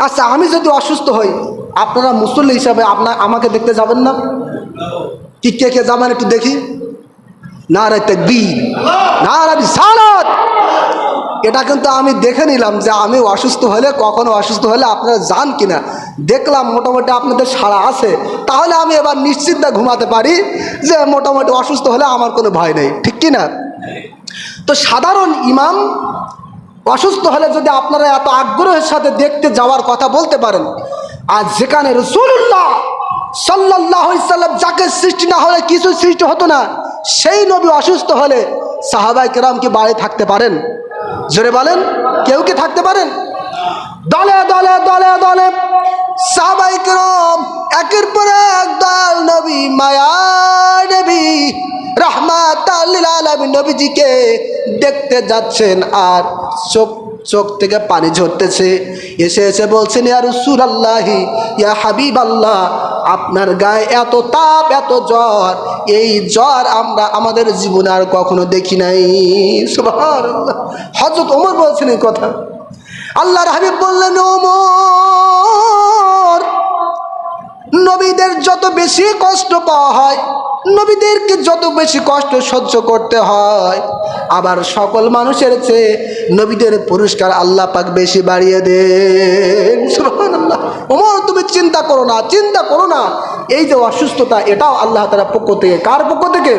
আচ্ছা আমি যদি অসুস্থ হই, আপনারা মুসল্লি হিসাবে আপনার আমাকে দেখতে যাবেন না? কি কে কে যাবেন একটু দেখি? না রে তেকবীর না রে বিশালত এটা কিন্তু আমি দেখে নিলাম যে আমি অসুস্থ হলে, কখনো অসুস্থ হলে আপনারা যান কিনা। দেখলাম মোটামুটি আপনাদের সাড়া আছে। তাহলে আমি এবার নিশ্চিন্তে ঘুমাতে পারি যে মোটামুটি অসুস্থ হলে আমার কোনো ভয় নেই। ঠিক কি না তো সাধারণ ইমাম অসুস্থ হলে যদি আপনারা এত আগ্রহের সাথে দেখতে যাওয়ার কথা বলতে পারেন আর যেখানে রসুল্লাহ সাল্লাহ সাল্লাম যাকে সৃষ্টি না হলে কিছু সৃষ্টি হতো না, সেই নবী অসুস্থ হলে সাহাবাই কেরাম কি বাড়ি থাকতে পারেন? জোরে বলেন, কেউ কি থাকতে পারেন? দলে দলে দলে দলে সাহাবাই কেরাম একের পর রহমাত নবীজিকে দেখতে যাচ্ছেন আর চোখ চোখ থেকে পানি ঝরতেছে। এসে এসে বলছেন, ইয়া রসুল আল্লাহি ইয়া হাবিব আল্লাহ আপনার গায়ে এত তাপ, এত জ্বর, এই জ্বর আমরা আমাদের জীবনে আর কখনো দেখি নাই। হজরত ওমর বলছেন এই কথা। আল্লাহর হাবিব বললেন, ওমর যত বেশি কষ্ট পাওয়া হয়, নবীদেরকে যত বেশি কষ্ট সহ্য করতে হয়, আবার সকল মানুষের চেয়ে নবীদের পুরস্কার আল্লাহ পাক বেশি বাড়িয়ে দেন। তুমি চিন্তা করো না, চিন্তা করো না। এই যে অসুস্থতা, এটাও আল্লাহ তারা পক্ষ থেকে। কার পক্ষ থেকে?